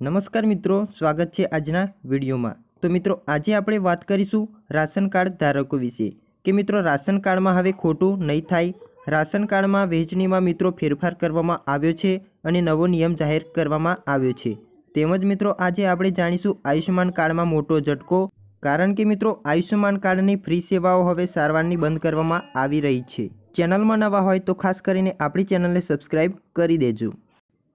નમસ્કાર મિત્રો, સ્વાગત છે આજના વિડીયોમાં. તો મિત્રો, આજે આપણે વાત કરીશું રાશન કાર્ડ ધારકો વિશે. કે મિત્રો, રાશન કાર્ડમાં હવે ખોટું નહીં થાય. રાશન કાર્ડમાં વહેંચણીમાં મિત્રો ફેરફાર કરવામાં આવ્યો છે અને નવો નિયમ જાહેર કરવામાં આવ્યો છે. તેમજ મિત્રો, આજે આપણે જાણીશું આયુષ્યમાન કાર્ડમાં મોટો ઝટકો. કારણ કે મિત્રો, આયુષ્યમાન કાર્ડની ફ્રી સેવાઓ હવે સારવારની બંધ કરવામાં આવી રહી છે. ચેનલમાં નવા હોય તો ખાસ કરીને આપણી ચેનલને સબસ્ક્રાઈબ કરી દેજો.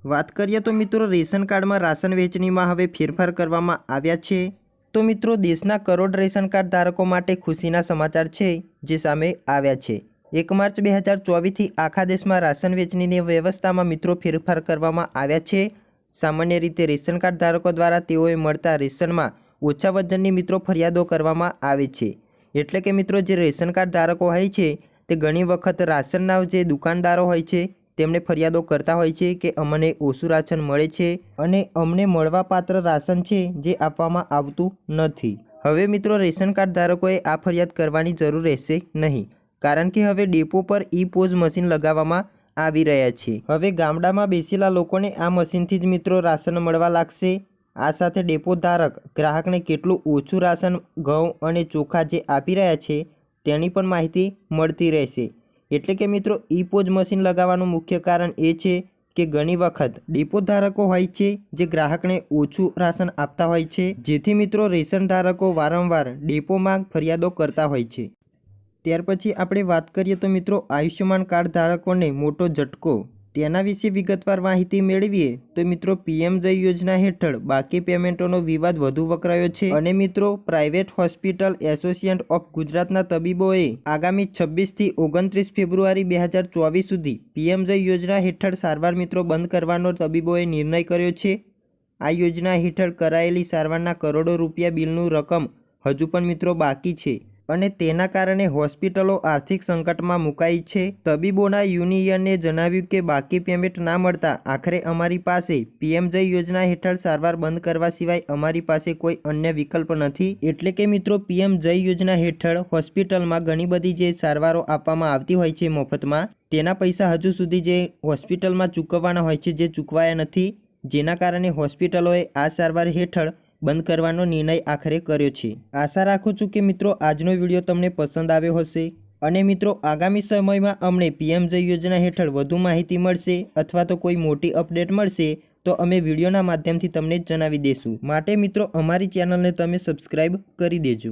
વાત કરીએ તો મિત્રો રેશન કાર્ડમાં રાશન વહેંચણીમાં હવે ફેરફાર કરવામાં આવ્યા છે. તો મિત્રો દેશના કરોડ રેશન કાર્ડ ધારકો માટે ખુશીના સમાચાર છે જે સામે આવ્યા છે. એક માર્ચ બે હજાર ચોવીસથી આખા દેશમાં રાશન વહેંચણીની વ્યવસ્થામાં મિત્રો ફેરફાર કરવામાં આવ્યા છે. સામાન્ય રીતે રેશન કાર્ડ ધારકો દ્વારા તેઓએ મળતા રેશનમાં ઓછા વજનની મિત્રો ફરિયાદો કરવામાં આવે છે. એટલે કે મિત્રો જે રેશન કાર્ડ ધારકો હોય છે, તે ઘણી વખત રાશનના જે દુકાનદારો હોય છે તેમને ફરિયાદો કરતા હોય છે કે અમને ઓછું રાશન મળે છે અને અમને મળવાપાત્ર રાશન છે જે આપવામાં આવતું નથી. હવે મિત્રો, રેશન કાર્ડ ધારકોએ આ ફરિયાદ કરવાની જરૂર રહેશે નહીં, કારણ કે હવે ડેપો પર ઈ પોઝ મશીન લગાવવામાં આવી રહ્યા છે. હવે ગામડામાં બેસેલા લોકોને આ મશીનથી જ મિત્રો રાશન મળવા લાગશે. આ સાથે ડેપો ધારક ગ્રાહકને કેટલું ઓછું રાશન, ઘઉં અને ચોખા જે આપી રહ્યા છે તેની પણ માહિતી મળતી રહેશે. એટલે કે મિત્રો, ઈ પોઝ મશીન લગાવવાનું મુખ્ય કારણ એ છે કે ઘણી વખત ડીપો ધારકો હોય છે જે ગ્રાહકને ઓછું રાશન આપતા હોય છે. જેથી મિત્રો, રેશન ધારકો વારંવાર ડેપોમાં ફરિયાદો કરતા હોય છે. ત્યાર પછી આપણે વાત કરીએ તો મિત્રો, આયુષ્યમાન કાર્ડ ધારકોને મોટો ઝટકો તેના વિશે વિગતવાર માહિતી મેળવીએ, તો મિત્રો પીએમ જય યોજના હેઠળ બાકી પેમેન્ટોનો વિવાદ વધુ વકરાયો છે. અને મિત્રો, પ્રાઇવેટ હોસ્પિટલ એસોસિએશન ઓફ ગુજરાતના તબીબોએ આગામી છવ્વીસથી ઓગણત્રીસ ફેબ્રુઆરી બે હજાર ચોવીસ સુધી પીએમ જય યોજના હેઠળ સારવાર મિત્રો બંધ કરવાનો તબીબોએ નિર્ણય કર્યો છે. આ યોજના હેઠળ કરાયેલી સારવારના કરોડો રૂપિયા બિલનું રકમ હજુ પણ મિત્રો બાકી છે. અને તેના કારણે હોસ્પિટલો આર્થિક સંકટમાં મુકાઈ છે. તબીબોના યુનિયને જણાવ્યું કે બાકી પેમેન્ટ ના મળતા આખરે અમારી પાસે પીએમ જય યોજના હેઠળ સારવાર બંધ કરવા સિવાય અમારી પાસે કોઈ અન્ય વિકલ્પ નથી. એટલે કે મિત્રો પીએમ જય યોજના હેઠળ હોસ્પિટલમાં ઘણી બધી જે સારવારો આપવામાં આવતી હોય છે મફતમાં, તેના પૈસા હજુ સુધી જે હોસ્પિટલમાં ચૂકવવાના હોય છે, જે ચૂકવાયા નથી. જેના કારણે હોસ્પિટલોએ આ સારવાર હેઠળ બંધ કરવાનો નિર્ણય આખરે કર્યો છે. આશા રાખું છું કે મિત્રો, આજનો વીડિયો તમને પસંદ આવ્યો હશે. અને મિત્રો, આગામી સમયમાં અમને પીએમજય યોજના હેઠળ વધુ માહિતી મળશે અથવા તો કોઈ મોટી અપડેટ મળશે, તો અમે વિડીયોના માધ્યમથી તમને જણાવી દઈશું માટે મિત્રો, અમારી ચેનલને તમે સબસ્ક્રાઈબ કરી દેજો.